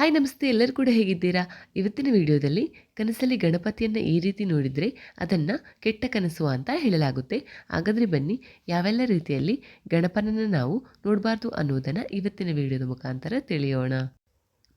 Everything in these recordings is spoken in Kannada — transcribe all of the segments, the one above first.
ಹಾಯ್ ನಮಸ್ತೆ, ಎಲ್ಲರೂ ಕೂಡ ಹೇಗಿದ್ದೀರಾ? ಇವತ್ತಿನ ವಿಡಿಯೋದಲ್ಲಿ ಕನಸಲ್ಲಿ ಗಣಪತಿಯನ್ನು ಈ ರೀತಿ ನೋಡಿದರೆ ಅದನ್ನು ಕೆಟ್ಟ ಕನಸು ಅಂತ ಹೇಳಲಾಗುತ್ತೆ. ಹಾಗಾದರೆ ಬನ್ನಿ, ಯಾವೆಲ್ಲ ರೀತಿಯಲ್ಲಿ ಗಣಪನನ್ನು ನಾವು ನೋಡಬಾರ್ದು ಅನ್ನೋದನ್ನು ಇವತ್ತಿನ ವಿಡಿಯೋದ ಮುಖಾಂತರ ತಿಳಿಯೋಣ.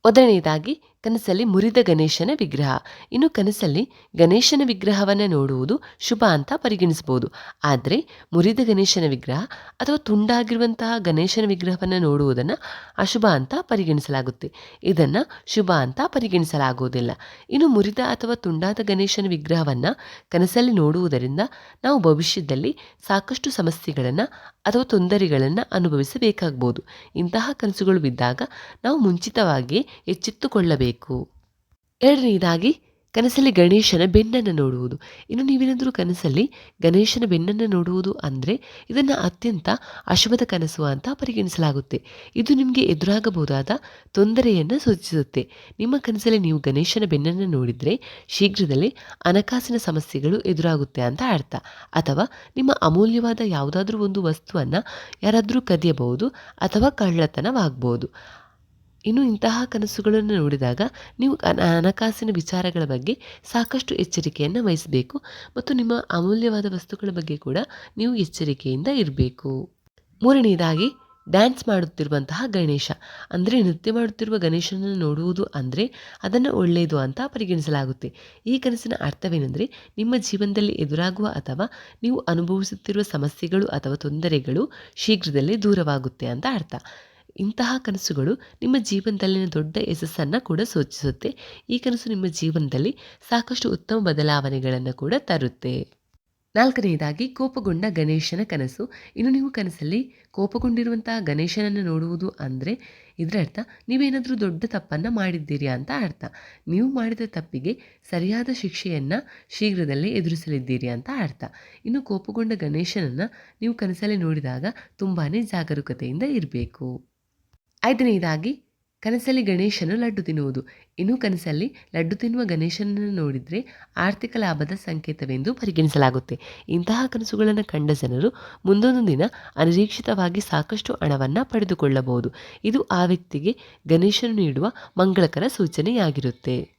ಮೊದಲನೆಯದಾಗಿ ಕನಸಲ್ಲಿ ಮುರಿದ ಗಣೇಶನ ವಿಗ್ರಹ. ಇನ್ನು ಕನಸಲ್ಲಿ ಗಣೇಶನ ವಿಗ್ರಹವನ್ನು ನೋಡುವುದು ಶುಭ ಅಂತ ಪರಿಗಣಿಸಬಹುದು. ಆದರೆ ಮುರಿದ ಗಣೇಶನ ವಿಗ್ರಹ ಅಥವಾ ತುಂಡಾಗಿರುವಂತಹ ಗಣೇಶನ ವಿಗ್ರಹವನ್ನು ನೋಡುವುದನ್ನು ಅಶುಭ ಅಂತ ಪರಿಗಣಿಸಲಾಗುತ್ತೆ. ಇದನ್ನು ಶುಭ ಅಂತ ಪರಿಗಣಿಸಲಾಗುವುದಿಲ್ಲ. ಇನ್ನು ಮುರಿದ ಅಥವಾ ತುಂಡಾದ ಗಣೇಶನ ವಿಗ್ರಹವನ್ನು ಕನಸಲ್ಲಿ ನೋಡುವುದರಿಂದ ನಾವು ಭವಿಷ್ಯದಲ್ಲಿ ಸಾಕಷ್ಟು ಸಮಸ್ಯೆಗಳನ್ನು ಅಥವಾ ತೊಂದರೆಗಳನ್ನು ಅನುಭವಿಸಬೇಕಾಗ್ಬೋದು. ಇಂತಹ ಕನಸುಗಳು ಬಿದ್ದಾಗ ನಾವು ಮುಂಚಿತವಾಗಿ ಎಚ್ಚೆತ್ತುಕೊಳ್ಳಬೇಕು. ಎರಡನೇದಾಗಿ, ಕನಸಲ್ಲಿ ಗಣೇಶನ ಬೆನ್ನನ್ನು ನೋಡುವುದು. ಇನ್ನು ನೀವೇನಾದರೂ ಕನಸಲ್ಲಿ ಗಣೇಶನ ಬೆನ್ನನ್ನು ನೋಡುವುದು ಅಂದರೆ ಇದನ್ನು ಅತ್ಯಂತ ಅಶುಭದ ಕನಸು ಅಂತ ಪರಿಗಣಿಸಲಾಗುತ್ತೆ. ಇದು ನಿಮಗೆ ಎದುರಾಗಬಹುದಾದ ತೊಂದರೆಯನ್ನು ಸೂಚಿಸುತ್ತೆ. ನಿಮ್ಮ ಕನಸಲ್ಲಿ ನೀವು ಗಣೇಶನ ಬೆನ್ನನ್ನು ನೋಡಿದರೆ ಶೀಘ್ರದಲ್ಲೇ ಹಣಕಾಸಿನ ಸಮಸ್ಯೆಗಳು ಎದುರಾಗುತ್ತೆ ಅಂತ ಅರ್ಥ. ಅಥವಾ ನಿಮ್ಮ ಅಮೂಲ್ಯವಾದ ಯಾವುದಾದ್ರೂ ಒಂದು ವಸ್ತುವನ್ನು ಯಾರಾದರೂ ಕದಿಯಬಹುದು ಅಥವಾ ಕಳ್ಳತನವಾಗಬಹುದು. ಇನ್ನು ಇಂತಹ ಕನಸುಗಳನ್ನು ನೋಡಿದಾಗ ನೀವು ಹಣಕಾಸಿನ ವಿಚಾರಗಳ ಬಗ್ಗೆ ಸಾಕಷ್ಟು ಎಚ್ಚರಿಕೆಯನ್ನು ವಹಿಸಬೇಕು ಮತ್ತು ನಿಮ್ಮ ಅಮೂಲ್ಯವಾದ ವಸ್ತುಗಳ ಬಗ್ಗೆ ಕೂಡ ನೀವು ಎಚ್ಚರಿಕೆಯಿಂದ ಇರಬೇಕು. ಮೂರನೆಯದಾಗಿ ಡ್ಯಾನ್ಸ್ ಮಾಡುತ್ತಿರುವಂತಹ ಗಣೇಶ. ಅಂದರೆ ನೃತ್ಯ ಮಾಡುತ್ತಿರುವ ಗಣೇಶನನ್ನು ನೋಡುವುದು ಅಂದರೆ ಅದನ್ನು ಒಳ್ಳೆಯದು ಅಂತ ಪರಿಗಣಿಸಲಾಗುತ್ತೆ. ಈ ಕನಸಿನ ಅರ್ಥವೇನೆಂದರೆ ನಿಮ್ಮ ಜೀವನದಲ್ಲಿ ಎದುರಾಗುವ ಅಥವಾ ನೀವು ಅನುಭವಿಸುತ್ತಿರುವ ಸಮಸ್ಯೆಗಳು ಅಥವಾ ತೊಂದರೆಗಳು ಶೀಘ್ರದಲ್ಲೇ ದೂರವಾಗುತ್ತೆ ಅಂತ ಅರ್ಥ. ಇಂತಹ ಕನಸುಗಳು ನಿಮ್ಮ ಜೀವನದಲ್ಲಿನ ದೊಡ್ಡ ಯಶಸ್ಸನ್ನು ಕೂಡ ಸೂಚಿಸುತ್ತೆ. ಈ ಕನಸು ನಿಮ್ಮ ಜೀವನದಲ್ಲಿ ಸಾಕಷ್ಟು ಉತ್ತಮ ಬದಲಾವಣೆಗಳನ್ನು ಕೂಡ ತರುತ್ತೆ. ನಾಲ್ಕನೆಯದಾಗಿ ಕೋಪಗೊಂಡ ಗಣೇಶನ ಕನಸು. ಇನ್ನು ನೀವು ಕನಸಲ್ಲಿ ಕೋಪಗೊಂಡಿರುವಂತಹ ಗಣೇಶನನ್ನು ನೋಡುವುದು ಅಂದರೆ ಇದರ ಅರ್ಥ ನೀವೇನಾದರೂ ದೊಡ್ಡ ತಪ್ಪನ್ನು ಮಾಡಿದ್ದೀರಿ ಅಂತ ಅರ್ಥ. ನೀವು ಮಾಡಿದ ತಪ್ಪಿಗೆ ಸರಿಯಾದ ಶಿಕ್ಷೆಯನ್ನು ಶೀಘ್ರದಲ್ಲೇ ಎದುರಿಸಲಿದ್ದೀರಿ ಅಂತ ಅರ್ಥ. ಇನ್ನು ಕೋಪಗೊಂಡ ಗಣೇಶನನ್ನು ನೀವು ಕನಸಲ್ಲಿ ನೋಡಿದಾಗ ತುಂಬಾ ಜಾಗರೂಕತೆಯಿಂದ ಇರಬೇಕು. ಐದನೆಯದಾಗಿ ಕನಸಲ್ಲಿ ಗಣೇಶನ ಲಡ್ಡು ತಿನ್ನುವುದು. ಇನ್ನು ಕನಸಲ್ಲಿ ಲಡ್ಡು ತಿನ್ನುವ ಗಣೇಶನನ್ನು ನೋಡಿದರೆ ಆರ್ಥಿಕ ಲಾಭದ ಸಂಕೇತವೆಂದು ಪರಿಗಣಿಸಲಾಗುತ್ತೆ. ಇಂತಹ ಕನಸುಗಳನ್ನು ಕಂಡ ಜನರು ಮುಂದೊಂದು ದಿನ ಅನಿರೀಕ್ಷಿತವಾಗಿ ಸಾಕಷ್ಟು ಹಣವನ್ನು ಪಡೆದುಕೊಳ್ಳಬಹುದು. ಇದು ಆ ವ್ಯಕ್ತಿಗೆ ಗಣೇಶನು ನೀಡುವ ಮಂಗಳಕರ ಸೂಚನೆಯಾಗಿರುತ್ತೆ.